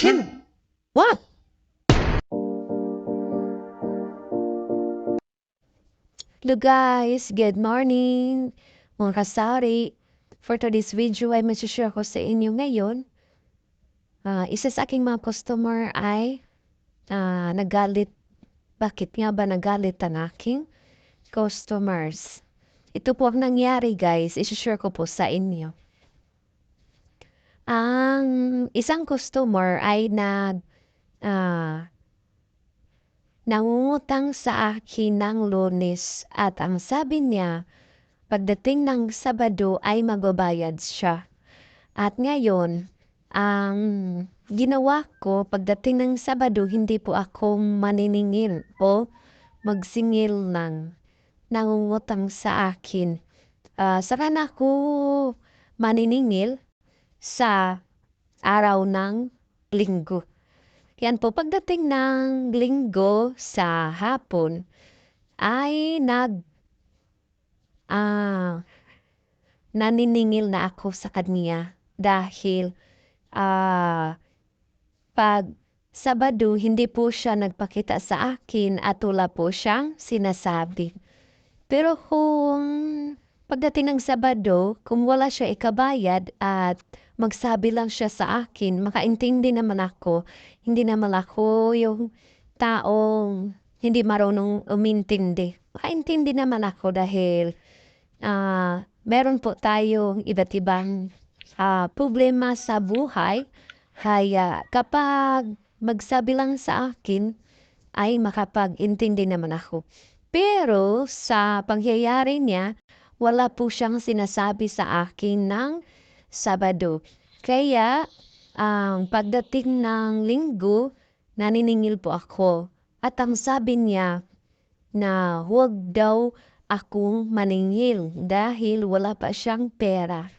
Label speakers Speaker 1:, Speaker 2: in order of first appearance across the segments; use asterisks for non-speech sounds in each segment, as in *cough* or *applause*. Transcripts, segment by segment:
Speaker 1: Chin!
Speaker 2: What? Hello guys, good morning. Mga kasari, for today's video ay masishare ko sa inyo ngayon. Ah, isa sa aking mga customer ay ah, nagalit. Bakit nga ba nagalit ang aking customers? Ito po ang nangyari guys, isishare ko po sa inyo. Ang isang customer ay nag ah, nangungutang sa akin ng lunes at ang sabi niya, pagdating ng Sabado ay magbabayad siya. At ngayon, ang ginawa ko pagdating ng Sabado, hindi po ako maniningil o magsingil ng nangungutang sa akin. Ah, saka na ako maniningil sa araw ng linggo. Yan po, pagdating ng linggo sa hapon, ay nag, ah, naniningil na ako sa kanya dahil, ah, pag Sabado, hindi po siya nagpakita sa akin at wala po siyang sinasabi. Pero kung pagdating ng Sabado, kung wala siya ikabayad at magsabi lang siya sa akin, makaintindi naman ako. Hindi naman ako yung taong hindi marunong umintindi. Makaintindi naman ako dahil ah, meron po tayong iba't ibang ah, problema sa buhay. Kaya kapag magsabi lang sa akin, ay makapag-intindi naman ako. Pero sa pangyayari niya, wala po siyang sinasabi sa akin ng Sabado. Kaya ang pagdating ng linggo, naniningil po ako. At ang sabi niya na huwag daw akong maningil dahil wala pa siyang pera.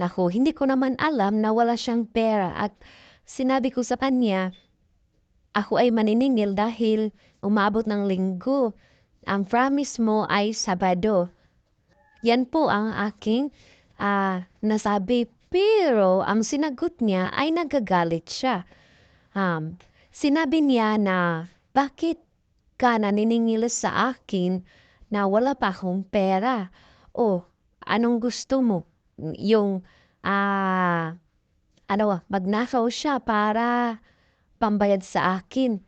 Speaker 2: Naku, hindi ko naman alam na wala siyang pera at sinabi ko sa kanya, ako ay maniningil dahil umabot ng linggo. Ang promise mo ay Sabado. Yan po ang aking ah, nasabi. Pero ang sinagot niya ay nagagalit siya. Um, sinabi niya na bakit ka naniningil sa akin na wala pa akong pera? O anong gusto mo? Yung ah, ano, magnakaw siya para pambayad sa akin.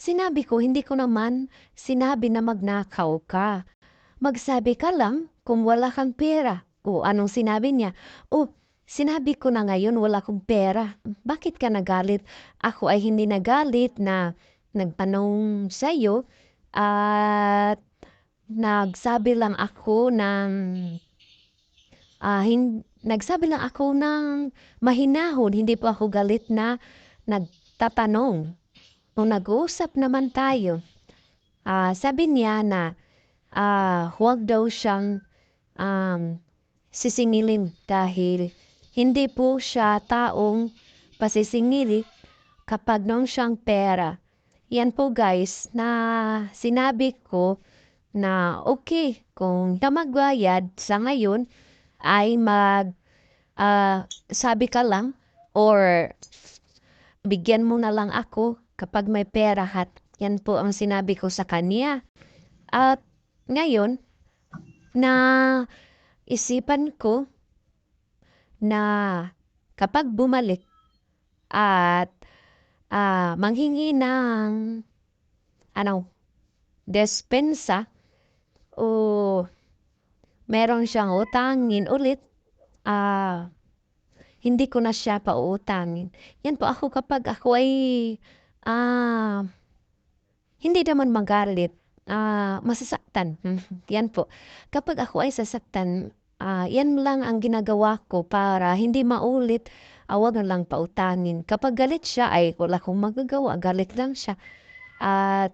Speaker 2: Sinabi ko, hindi ko naman sinabi na magnakaw ka. Magsabi ka lang kung wala kang pera. O anong sinabi niya? O, sinabi ko na ngayon wala akong pera. Bakit ka nagalit? Ako ay hindi nagalit na nagpanong sa'yo at nagsabi lang ako ng ah, hin- nagsabi lang ako ng mahinahon. Hindi po ako galit na nagtatanong. Kung nag-uusap naman tayo, ah, sabi niya na ah, huwag daw siyang um, sisingilin dahil hindi po siya taong pasisingili kapag nung siyang pera. Yan po guys na sinabi ko na okay kung ka magbayad sa ngayon ay mag ah, sabi ka lang or bigyan mo na lang ako kapag may pera hat. Yan po ang sinabi ko sa kanya. At ngayon, na isipan ko na kapag bumalik at ah, manghingi ng ano, despensa o meron siyang utangin ulit, ah, hindi ko na siya pauutangin. Yan po ako kapag ako ay ah, hindi naman magalit, ah, masasaktan. *laughs* Yan po. Kapag ako ay sasaktan, ah, yan lang ang ginagawa ko para hindi maulit, ah, wag na lang pautangin. Kapag galit siya ay wala akong magagawa, galit lang siya. At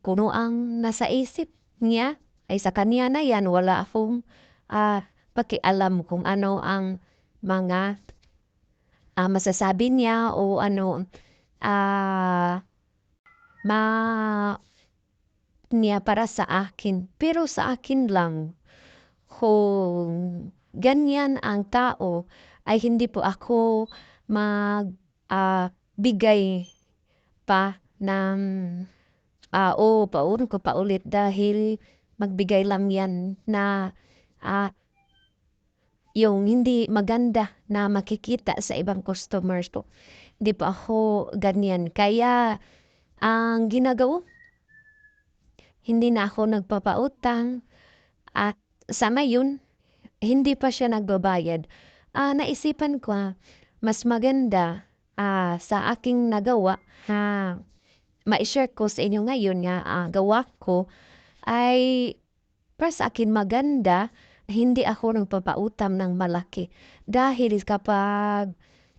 Speaker 2: kuno ang nasa isip niya ay sa kanya na yan, wala akong ah, pakialam kung ano ang mga ah, masasabi niya o ano ah, ma niya para sa akin. Pero sa akin lang, kung ganyan ang tao, ay hindi po ako mag ah, bigay pa ng ah, o paulit ko pa ulit dahil magbigay lang yan na ah, yung hindi maganda na makikita sa ibang customers po. Hindi po ako ganyan. Kaya ang ginagawa, hindi na ako nagpapautang at sa ngayon, hindi pa siya nagbabayad. Ah, naisipan ko, mas maganda ah, sa aking nagawa na ma-share ko sa inyo ngayon nga ah, gawa ko ay para sa akin maganda hindi ako nagpapautam ng malaki. Dahil kapag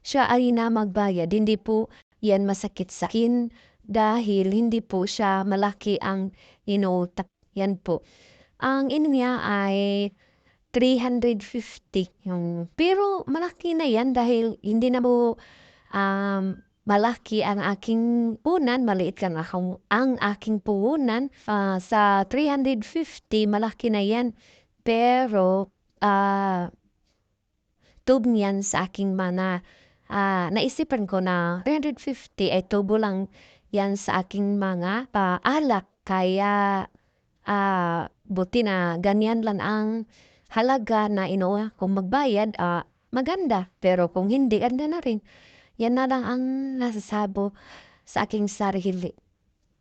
Speaker 2: siya ay na magbayad, hindi po yan masakit sa akin dahil hindi po siya malaki ang inuutak. Yan po. Ang ino niya ay 350 yung pero malaki na yan dahil hindi na po um, malaki ang aking punan, maliit lang akong, ang aking puhunan. Ah, sa 350, malaki na yan. Pero, ah, tube niyan sa aking mana. Ah, naisipan ko na 350 ay tubo lang yan sa aking mga paalak. Kaya, ah, buti na ganyan lang ang halaga na inuha. Kung magbayad, ah, maganda. Pero kung hindi, ganda na rin. Yan na lang ang nasasabo sa aking sarili.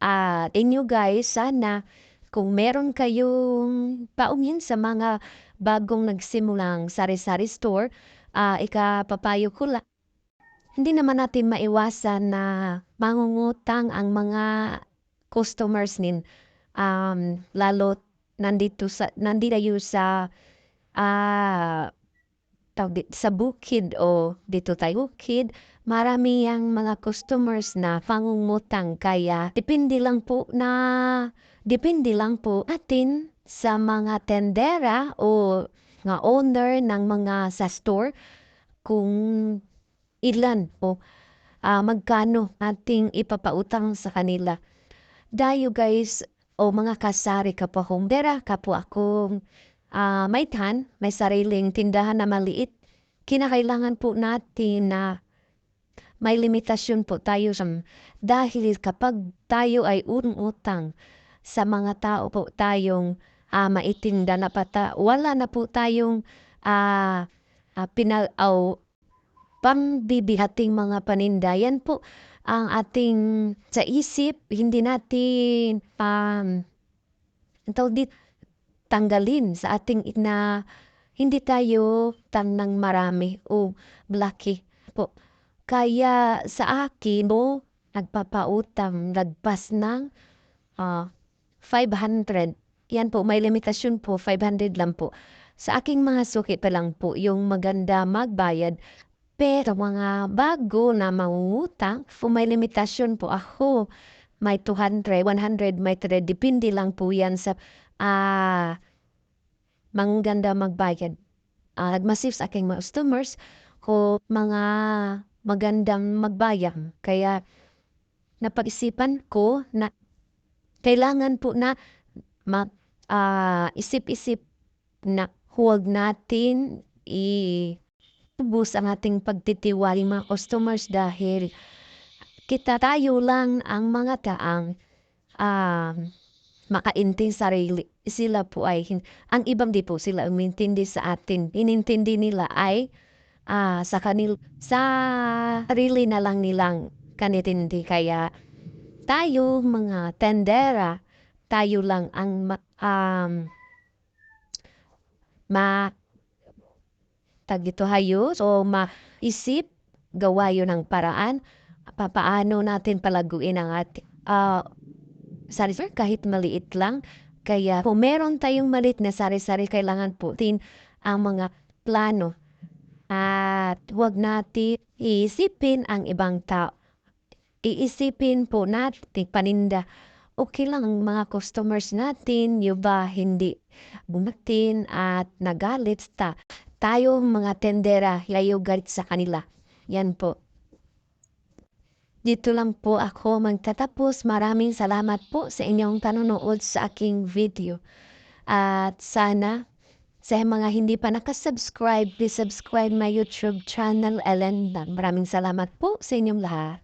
Speaker 2: At inyo guys, sana kung meron kayong paungin sa mga bagong nagsimulang sari-sari store, ah, ikapapayo ko lang. Hindi naman natin maiwasan na mangungutang ang mga customers nin. Um, lalo nandito sa nandito sa ah tawag di- sa bukid o dito tayo bukid, marami ang mga customers na pangungutang kaya depende lang po na depende lang po atin sa mga tendera o nga owner ng mga sa store kung ilan po ah, magkano ating ipapautang sa kanila. Dayo guys o mga kasari kapwa homdera kapwa akong ah, may tan, may sariling tindahan na maliit, kinakailangan po natin na may limitasyon po tayo sa dahil kapag tayo ay utang sa mga tao po tayong ah, maitinda na pata, wala na po tayong ah, ah, pinal aw pangbibihating mga paninda. Yan po ang ating sa isip, hindi natin um, dit, tanggalin sa ating na hindi tayo tanang marami o blaki po. Kaya sa akin mo nagpapautang lagpas ng ah, 500. Yan po, may limitasyon po, 500 lang po. Sa aking mga suki pa lang po, yung maganda magbayad. Pero mga bago na mangungutang, po may limitasyon po ako. May 200, 100, may 300. Depende lang po yan sa ah, mangganda magbayad. Ah, nagmasif sa aking mga customers ko mga magandang magbayad. Kaya napag-isipan ko na kailangan po na mag ah, isip-isip na huwag natin i ubus ang ating pagtitiwala mga customers dahil kita tayo lang ang mga taang um, makaintindi sarili. Sila po ay, ang ibang di po sila umintindi sa atin. Inintindi nila ay ah, sa kanil sa sarili na lang nilang kanitindi. Kaya tayo mga tendera, tayo lang ang um, ma tagito hayo. So maisip gawa yun ng paraan. Papaano natin palaguin ang ating ah sari-sari kahit maliit lang. Kaya kung meron tayong maliit na sari-sari kailangan po tin ang mga plano. At huwag natin iisipin ang ibang tao. Iisipin po natin paninda. Okay lang ang mga customers natin, yung ba hindi bumatin at nagalit ta. Tayo mga tendera, layo galit sa kanila. Yan po. Dito lang po ako magtatapos. Maraming salamat po sa inyong panonood sa aking video. At sana sa mga hindi pa nakasubscribe, please subscribe my YouTube channel, Ellen. Maraming salamat po sa inyong lahat.